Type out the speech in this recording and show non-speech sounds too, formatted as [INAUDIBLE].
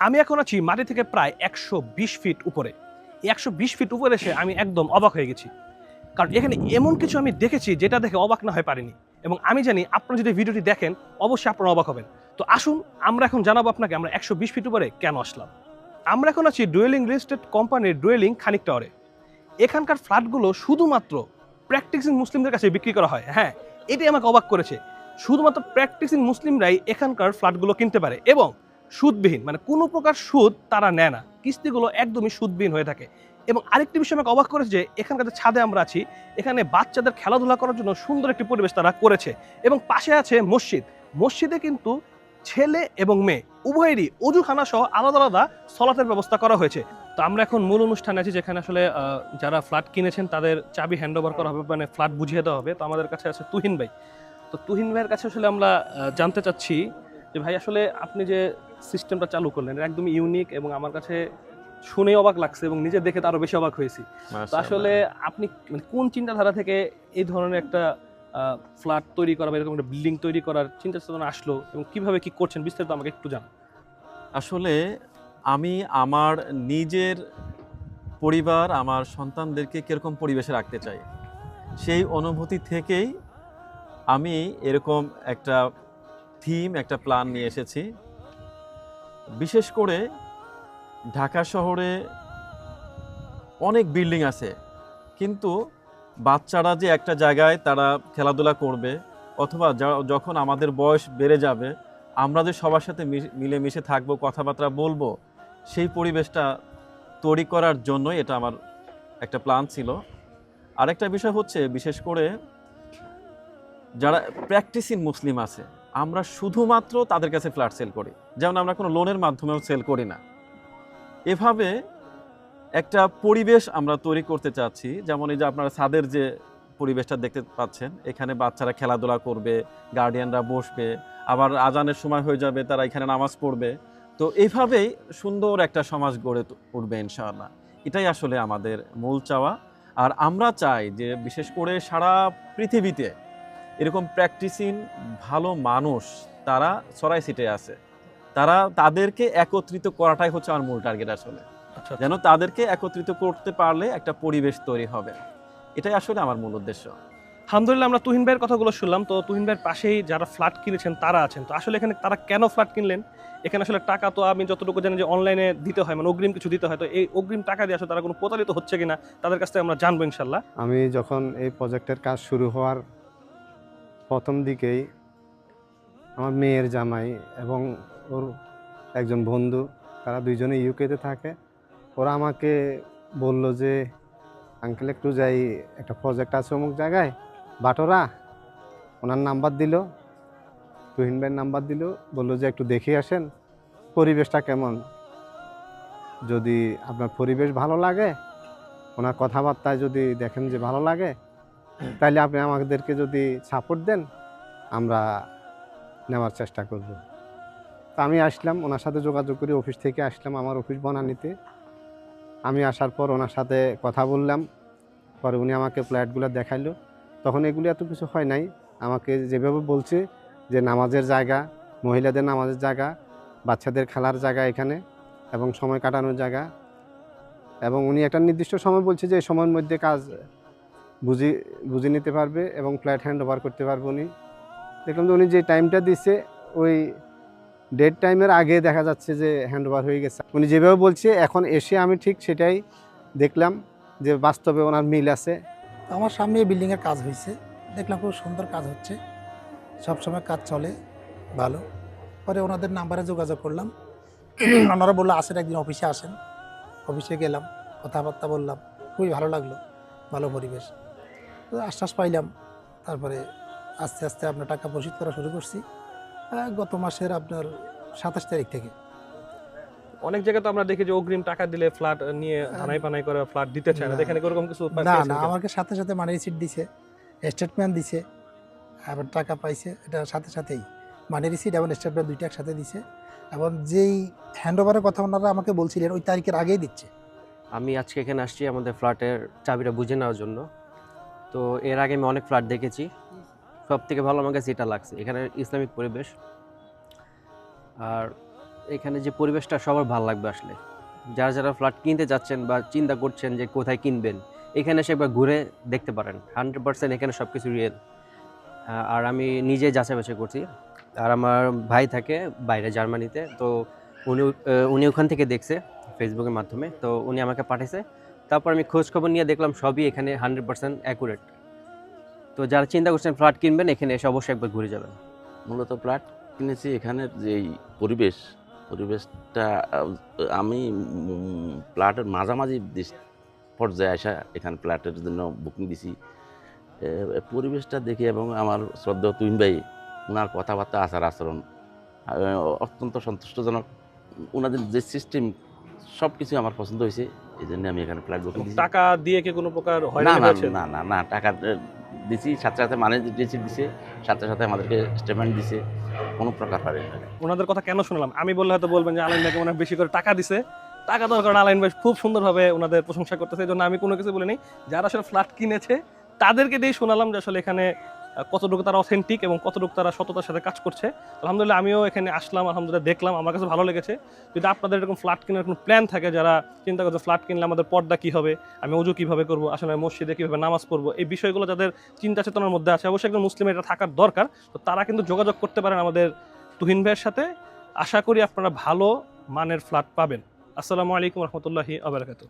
আমি এখন আছি মাটি থেকে প্রায় একশো বিশ ফিট উপরে। একশো বিশ ফিট উপরে এসে আমি একদম অবাক হয়ে গেছি। কারণ এখানে এমন কিছু আমি দেখেছি যেটা দেখে অবাক না হয়ে পারিনি। এবং আমি জানি আপনারা যদি ভিডিওটি দেখেন, অবশ্যই আপনারা অবাক হবেন। তো আসুন, আমরা এখন জানাব আপনাকে আমরা একশো বিশ ফিট উপরে কেন আসলাম। আমরা এখন আছি ডুয়েলিং রিয়েল এস্টেট কোম্পানির ডুয়েলিং খানিক টাওয়ারে। এখানকার ফ্ল্যাটগুলো শুধুমাত্র প্র্যাকটিসিং মুসলিমদের কাছে বিক্রি করা হয়। হ্যাঁ এটাই আমাকে অবাক করেছে। শুধুমাত্র প্র্যাকটিসিং মুসলিমরাই এখানকার ফ্ল্যাটগুলো কিনতে পারে। এবং সুদবিহীন মানে কোনো প্রকার সুদ তারা নেয় না। কিস্তিগুলো একদমই সুদবিহীন হয়ে থাকে। এবং আরেকটি বিষয় আমাকে অবাক করেছে যে, এখানকার ছাদে আমরা আছি, এখানে বাচ্চাদের খেলাধুলা করার জন্য সুন্দর একটি পরিবেশ তারা করেছে। এবং পাশে আছে মসজিদ। মসজিদে কিন্তু ছেলে এবং মেয়ে, উভয়েরই অজুখানা সহ আলাদা আলাদা সলাতের ব্যবস্থা করা হয়েছে। তো আমরা এখন মূল অনুষ্ঠানে আছি যেখানে আসলে যারা ফ্ল্যাট কিনেছেন তাদের চাবি হ্যান্ড ওভার করা হবে মানে ফ্ল্যাট বুঝিয়ে দেওয়া হবে। তো আমাদের কাছে আছে তুহিন ভাই। তো তুহিন ভাইয়ের কাছে আসলে আমরা জানতে চাচ্ছি যে, ভাই আসলে আপনি যে সিস্টেমটা চালু করলেন। একদম ইউনিক এবং আমার কাছে শুনে অবাক লাগছে এবং নিজে দেখে তো আরও বেশি অবাক হয়েছি। তো আসলে আপনি মানে কোন চিন্তাধারা থেকে এই ধরনের একটা ফ্ল্যাট তৈরি করা বা এরকম একটা বিল্ডিং তৈরি করার চিন্তা চেতনা আসলো এবং কীভাবে কি করছেন বিস্তারিত আমাকে একটু জানান। আসলে আমি আমার নিজের পরিবার আমার সন্তানদেরকে কীরকম পরিবেশে রাখতে চাই? সেই অনুভূতি থেকেই আমি এরকম একটা থিম একটা প্ল্যান নিয়ে এসেছি। বিশেষ করে ঢাকা শহরে অনেক বিল্ডিং আছে। কিন্তু বাচ্চারা যে একটা জায়গায় তারা খেলাধুলা করবে অথবা যখন আমাদের বয়স বেড়ে যাবে, আমরা যে সবার সাথে মিলেমিশে থাকব, কথাবার্তা বলব, সেই পরিবেশটা তৈরি করার জন্যই এটা আমার একটা প্ল্যান ছিল। আরেকটা বিষয় হচ্ছে, বিশেষ করে যারা প্র্যাকটিসিং মুসলিম আছে আমরা শুধুমাত্র তাদের কাছে ফ্ল্যাট সেল করি। যেমন আমরা কোনো লোনের মাধ্যমেও সেল করি না। এভাবে একটা পরিবেশ আমরা তৈরি করতে চাচ্ছি। যেমন এই যে আপনারা ছাদের যে পরিবেশটা দেখতে পাচ্ছেন, এখানে বাচ্চারা খেলাধুলা করবে গার্ডিয়ানরা বসবে, আবার আজানের সময় হয়ে যাবে, তারা এখানে নামাজ পড়বে। তো এইভাবেই সুন্দর একটা সমাজ গড়ে উঠবে ইনশাআল্লাহ। এটাই আসলে আমাদের মূল চাওয়া। আর আমরা চাই যে বিশেষ করে সারা পৃথিবীতে এরকম প্র্যাকটিসিং ভালো মানুষ তারা সরাই সিটে আছে। তারা তাদেরকে একত্রিত করাটাই হচ্ছে আমার মূল টার্গেট আসলে। আচ্ছা যেন তাদেরকে একত্রিত করতে পারলে একটা পরিবেশ তৈরি হবে। এটাই আসলে আমার মূল উদ্দেশ্য। আলহামদুলিল্লাহ আমরা তুহিন ভাইয়ের কথাগুলো শুনলাম। তো তুহিন ভাইয়ের পাশেই যারা ফ্ল্যাট কিনেছেন তারা আছেন। তো আসলে এখানে তারা কেন ফ্ল্যাট কিনলেন? এখানে আসলে টাকা তো আমি যতটুকু জানি যে অনলাইনে দিতে হয় মানে অগ্রিম কিছু দিতে হয়। তো এই অগ্রিম টাকা দিয়ে আসলে তারা কোনো প্রতারিত হচ্ছে কিনা তাদের কাছ থেকে আমরা জানব ইনশাল্লাহ। আমি যখন এই প্রজেক্টের কাজ শুরু হওয়ার প্রথম দিকেই আমার মেয়ের জামাই এবং ওর একজন বন্ধু, তারা দুইজনে ইউকেতে থাকে। ওরা আমাকে বলল যে, আঙ্কেল, একটু যাই, একটা প্রজেক্ট আছে অমুক জায়গায়। বাটোরা? ওনার নাম্বার দিল, তুহিন ভাইয়ের নাম্বার দিল, বলল যে, একটু দেখে আসেন, পরিবেশটা কেমন? যদি আপনার পরিবেশ ভালো লাগে, ওনার কথাবার্তায় যদি দেখেন যে ভালো লাগে তাহলে আপনি আমাদেরকে যদি সাপোর্ট দেন, আমরা নেওয়ার চেষ্টা করব। তা আমি আসলাম, ওনার সাথে যোগাযোগ করে অফিস থেকে আসলাম আমার অফিস বনানীতে। আমি আসার পর ওনার সাথে কথা বললাম, পরে উনি আমাকে ফ্ল্যাটগুলো দেখাইলো। তখন এগুলি এত কিছু হয় নাই। আমাকে যেভাবে বলছে যে নামাজের জায়গা, মহিলাদের নামাজের জায়গা, বাচ্চাদের খেলার জায়গা এখানে এবং সময় কাটানোর জায়গা। এবং উনি একটা নির্দিষ্ট সময় বলছে যে, এই সময়ের মধ্যে কাজ বুঝি, বুঝে নিতে পারবে এবং ফ্ল্যাট হ্যান্ড ওভার করতে পারবে উনি। দেখলাম যে উনি যে টাইমটা দিচ্ছে ওই ডেড টাইমের আগে দেখা যাচ্ছে যে হ্যান্ড ওভার হয়ে গেছে। উনি যেভাবে বলছে, এখন এসে আমি ঠিক সেটাই দেখলাম যে বাস্তবে ওনার মিল আছে। আমার সামনে এই বিল্ডিংয়ের কাজ হয়েছে। দেখলাম খুব সুন্দর কাজ হচ্ছে। সবসময় কাজ চলে, ভালো। পরে ওনাদের নাম্বারে যোগাযোগ করলাম। [CLEARS THROAT] ওনারা বলল, আসেন একদিন অফিসে আসেন। অফিসে গেলাম, কথাবার্তা বললাম। খুবই ভালো লাগল, ভালো পরিবেশ। আশ্বাস পাইলাম। তারপরে আস্তে আস্তে আপনার টাকা পরিশোধ করা শুরু করছি। গত মাসের আপনার সাতাশ তারিখ থেকে। অনেক জায়গায় তো আমরা দেখি যে অগ্রিম টাকা দিলে ফ্ল্যাট নিয়ে ধানাই পানাই করে ফ্ল্যাট দিতে চায় না। না। এখানে এরকম কিছু না না আমাকে সাথে সাথে মানি রিসিট দিছে স্টেটমেন্ট দিছে আবার টাকা পাইছে এটা সাথে সাথেই। মানি রিসিট এবং স্টেটমেন্ট দুইটা একসাথে দিছে। এবং যেই হ্যান্ড ওভারের কথা ওনারা আমাকে বলছিলেন ওই তারিখের আগেই দিচ্ছে। আমি আজকে এখানে আসছি আমাদের ফ্ল্যাটের চাবিটা বুঝে নেওয়ার জন্য। তো এর আগে আমি অনেক ফ্ল্যাট দেখেছি। সব থেকে ভালো আমার কাছে এটা লাগছে। এখানে ইসলামিক পরিবেশ। আর এখানে যে পরিবেশটা সবার ভালো লাগবে আসলে। যারা যারা ফ্ল্যাট কিনতে যাচ্ছেন বা চিন্তা করছেন যে কোথায় কিনবেন, এখানে এসে একবার ঘুরে দেখতে পারেন। হান্ড্রেড পার্সেন্ট এখানে সব কিছু রিয়েল আর আমি নিজে যাচাই বাছাই করছি। আর আমার ভাই থাকে বাইরে জার্মানিতে। তো উনি উনি ওখান থেকে দেখছে ফেসবুকের মাধ্যমে। তো উনি আমাকে পাঠিয়েছে তারপর আমি খোঁজ খবর নিয়ে দেখলাম সবই এখানে হান্ড্রেড পার্সেন্ট অ্যাকুরেট তো যারা চিন্তা করছেন ফ্ল্যাট কিনবেন, এখানে এসে অবশ্যই একবার ঘুরে যাবেন। মূলত ফ্ল্যাট কিনেছি এখানের যেই পরিবেশ, পরিবেশটা, আমি ফ্ল্যাটের মাঝামাঝি পর্যায়ে আসা এখানে ফ্ল্যাটের জন্য বুকিং দিছি। পরিবেশটা দেখে এবং আমার শ্রদ্ধা তুইন ভাই ওনার কথাবার্তা, আচার আচরণ অত্যন্ত সন্তুষ্টজনক। ওনাদের যে সিস্টেম সব কিছু আমার পছন্দ হয়েছে এই জন্য আমি এখানে ফ্ল্যাট বুকিং টাকা দিয়ে কি কোনো প্রকার না না না না না টাকা দিছি সাথে সাথে মানে রিসিপ্ট দিছে সাথে সাথে আমাদেরকে স্টেটমেন্ট দিছে কোনো প্রকার পারে ওনাদের কথা কেন শুনলাম? আমি বললে হয়তো বলবেন যে আলাইন ভাইকে বেশি করে টাকা দিছে। টাকা দেওয়ার কারণে আলাইন ভাই খুব সুন্দরভাবে ওনাদের প্রশংসা করতেছে এই জন্য আমি কোনো কিছু বলিনি। যারা আসলে ফ্ল্যাট কিনেছে তাদেরকে দিয়ে শোনালাম যে আসলে এখানে কতটুকু তারা অথেন্টিক এবং কতটুকু তারা সততার সাথে কাজ করছে। আলহামদুলিল্লাহ, আমিও এখানে আসলাম, আলহামদুলিল্লাহ দেখলাম। আমার কাছে ভালো লেগেছে। যদি আপনাদের এরকম ফ্ল্যাট কেনার কোনো প্ল্যান থাকে, যারা চিন্তা করছে ফ্ল্যাট কিনলে আমাদের পর্দা কী হবে, আমি অজু কীভাবে করব, আসলে মসজিদে কীভাবে নামাজ পড়ব, এই বিষয়গুলো যাদের চিন্তা চেতনার মধ্যে আছে, অবশ্যই একজন মুসলিমের এটা থাকার দরকার। তো তারা কিন্তু যোগাযোগ করতে পারেন আমাদের তুহিন ভাইয়ের সাথে। আশা করি আপনারা ভালো মানের ফ্ল্যাট পাবেন। আসসালামু আলাইকুম রহমতুল্লাহি আবরাকাতু